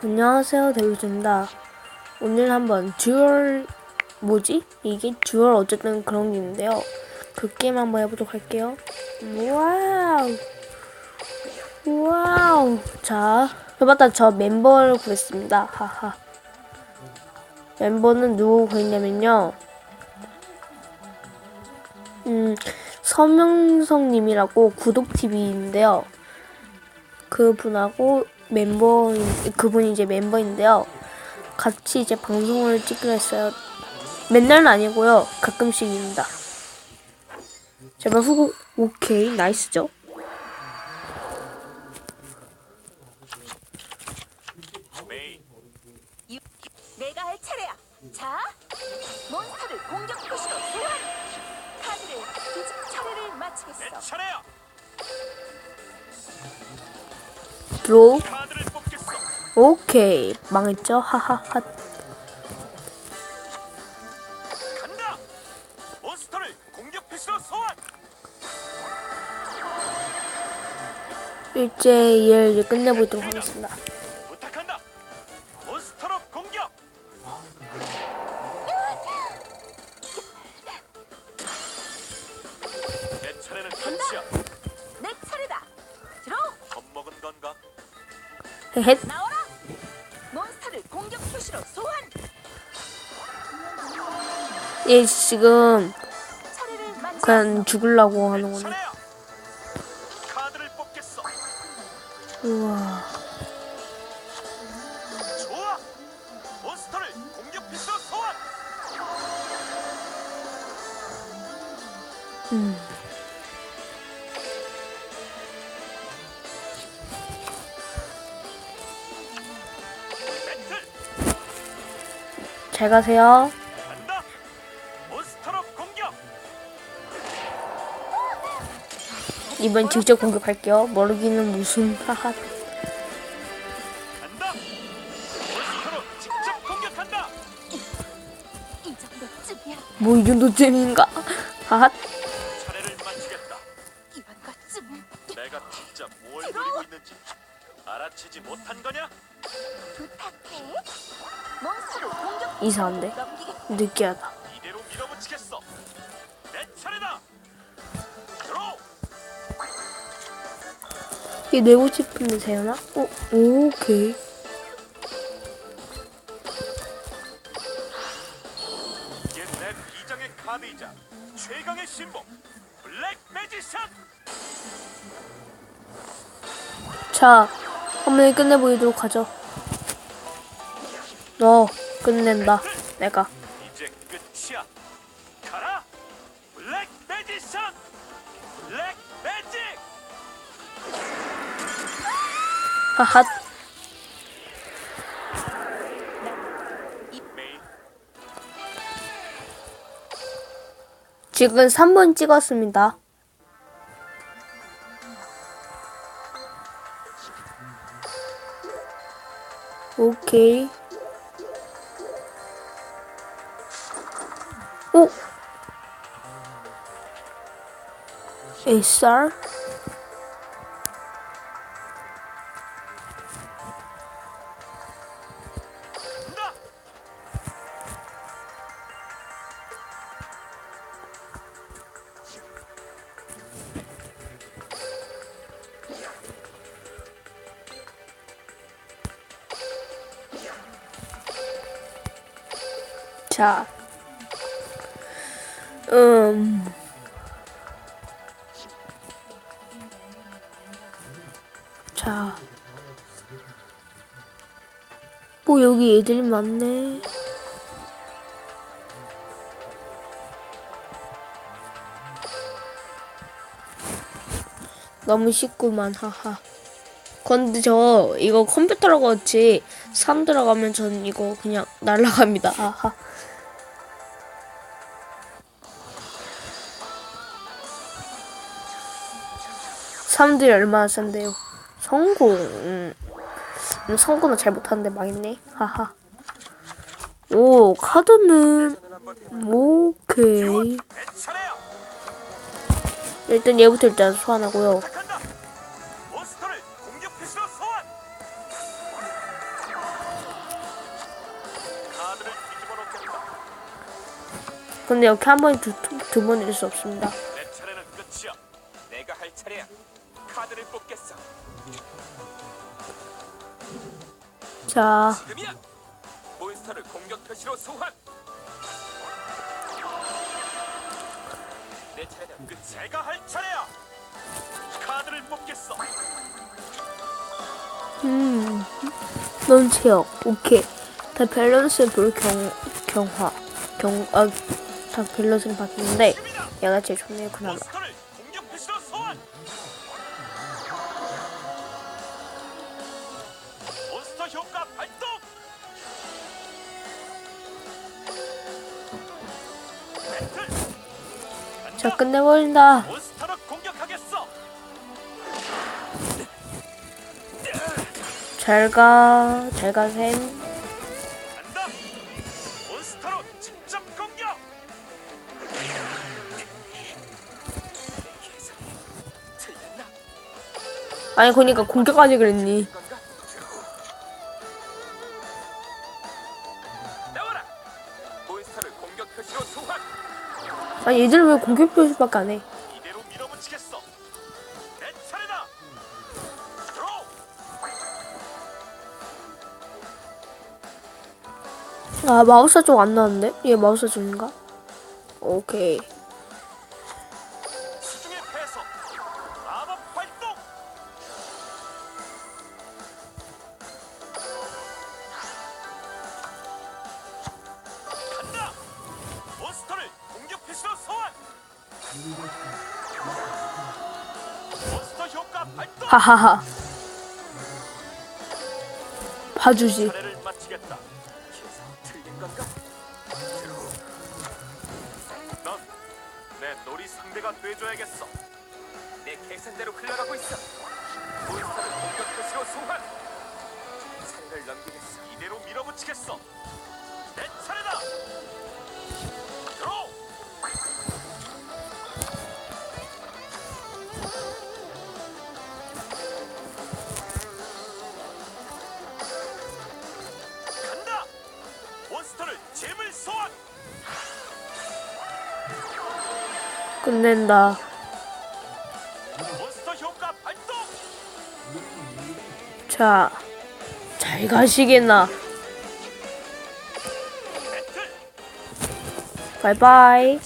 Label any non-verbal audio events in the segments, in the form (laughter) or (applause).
안녕하세요 데뷔입니다. 오늘 한번 듀얼 뭐지? 이게 듀얼 어쨌든 그런 게 있는데요. 그 게임 한번 해보도록 할게요. 와우! 와우! 자 해봤다. 저 멤버를 구했습니다. 하하. 멤버는 누구 구했냐면요. 음 서명성님이라고 구독TV인데요. 그 분하고 멤버 그분이 이제 멤버인데요. 같이 이제 방송을 찍기로 했어요. 맨날은 아니고요. 가끔씩입니다. 제발 후보 오케이 나이스죠? 내가 할 차례야. 자, 몬스터를 공격 표시로 소환. 카드를 뒤집 차례를 내 마치겠어. 차례야 드 뽑겠어 오케이. 망했죠? 하하하. 일제 얘를 이제 끝내보도록 하겠습니다. 차례는 끝이야 헷 나와라. 몬스터를 공격 표시로 소환. 얘 지금 차례를. 그냥 죽으려고 하는 내 거네. 차례야 카드를 뽑겠어 우와 좋아 몬스터를 공격 표시로 소환 음. 잘 가세요. 간다 몬스터로 공격 이번 직접 공격할게요. 모르기는 무슨 (laughs) 하하. 간다 몬스터로 직접 공격한다 이 정도쯤이야. 뭐 이 정도쯤인가? (laughs) 하하. 차례를 마치겠다 이런 것쯤은 내가 진짜 뭘 노리고 있는지 알아채지 못한 거냐? 이상한데? 느끼하다. 이대로 밀어붙이겠어. 내 차례다. 들어. 이게 내고 싶은데 되나? 어, 오케이. 이게 내 비장의 카드이자 최강의 신복 블랙 매지션. 자, 한번 끝내보도록 하죠. 어, 끝낸다. 내가. 이제 끝이야. 가라. 블랙 매지션. 블랙 매직. 하하. 지금 3번 찍었습니다. 오케이. 자. 음. 자. 뭐 여기 애들이 많네. 너무 쉽구만 하하. 근데 저 이거 컴퓨터랑 같이 산 들어가면 전 이거 그냥 날라갑니다. 하하. 사람들이 얼마나 센데요. 성공. 음, 음 성공은 잘 못하는데 망했네. 하하. 오, 카드는, 오케이. 일단 얘부터 일단 소환하고요. 근데 이렇게 한 번에 두, 두, 두 번일 수 없습니다. 자, 지금이야. 몬스터를 공격 표시로 소환. 내 차례다. 끝. 내가 할 차례야. 카드를 뽑겠어. 음, 넌 체력. 오케이. 다 밸런스 볼 경, 경화. 경, 아, 다 밸런스는 바뀌는데, 얘가 제일 좋네요, 그나마. 자, 간다. 끝내버린다. 잘 가, 잘 가, 샘. 아니, 그니까 공격까지 그랬니. 아니, 얘들 왜 공격 표시밖에 안 해? 이대로 밀어붙이겠어. 내 차례다. 드로우. 아, 마우스 쪽안 나왔는데? 얘 마우스 쪽인가? 오케이. 하하하. 봐주지. 내 놀이 상대가 돼줘야겠어. 내 계산대로 흘러가고 있어. 몬스터를 공격 표시로 소환. 차례를 넘기겠어. 이대로 밀어붙이겠어. 내 차례다. 효과 발동. 자, 잘 가시겠나. 바이바이.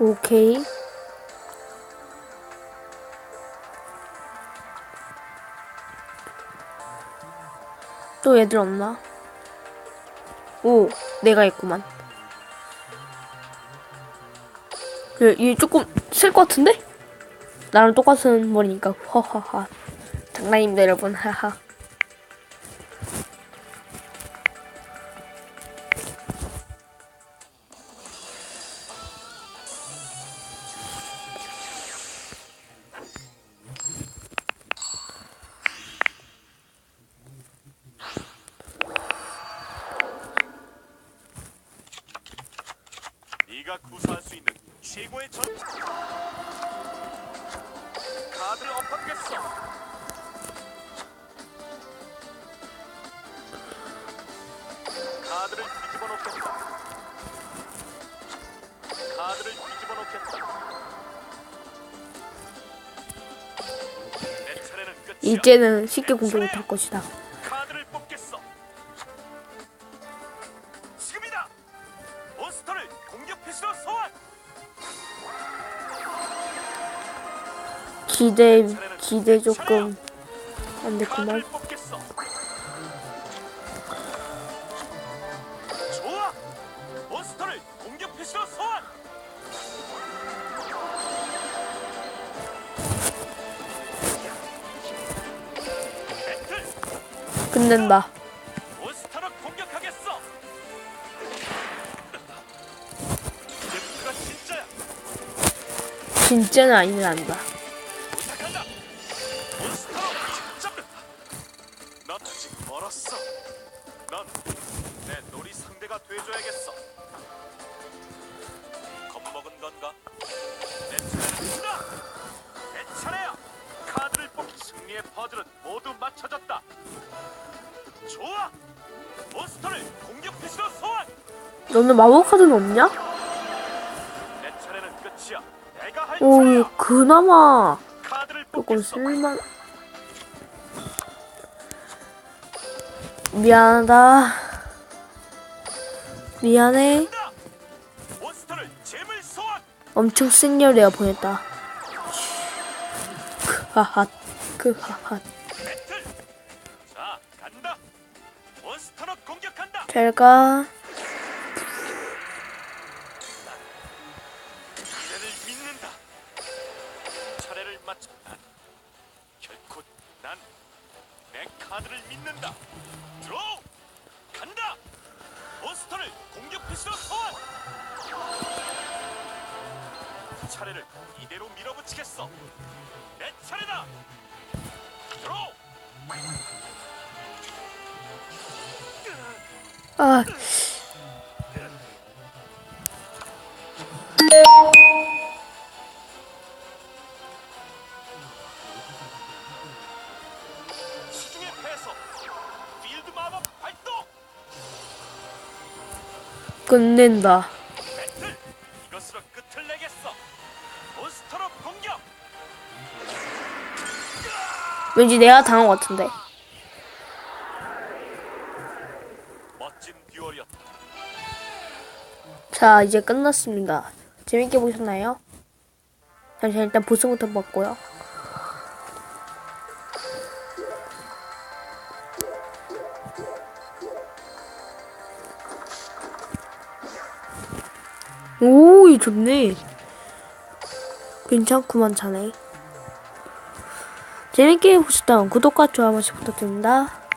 오케이. 또 애들 없나? 오, 내가 있구만. 얘, 얘 조금 쓸것 같은데? 나랑 똑같은 머리니까, 허하하. 장난입니다, 여러분, 하하. 구사할 수 있는 최고의 전 카드를 엎어주겠어. 카드를 뒤집어 놓겠다. 카드를 뒤집어 놓겠다. 내 차례는 끝이야. 이제는 쉽게 공격 못할 것이다. 기대, 기대 조금 안 됐구만. 끝낸다. 진짜야. 진짜는 아니란다. 부탁한다. 몬스터로 직접. 넌 아직 멀었어. 넌 내 놀이 상대가 돼줘야겠어. 겁먹은 건가? 내 차례는 준다. 내 차례야. 카드를 뽑기 승리의 퍼즐은 모두 맞춰졌다. 좋아. 몬스터를 공격 표시로 소환. 너는 마법 카드는 없냐? 내 차례는 끝이야. 내가 할 오, 차례야. 그나마 조금. 쓸만. 미안하다. 미안해. 엄청 센 열애가 보냈다. 크하핫, 크하핫. 배틀. 자, 간다. 몬스터로 공격한다. 잘 가. 차례를 이대로 밀어붙이겠어. 내 차례다. 드로우. 아. 끝낸다. 왠지 내가 당한 것 같은데. 자, 이제 끝났습니다. 재밌게 보셨나요? 잠시 일단 보스부터 봤고요. 오, 이 좋네. 괜찮구만, 자네. 재밌게 보셨다면 구독과 좋아요 한 번씩 부탁드립니다.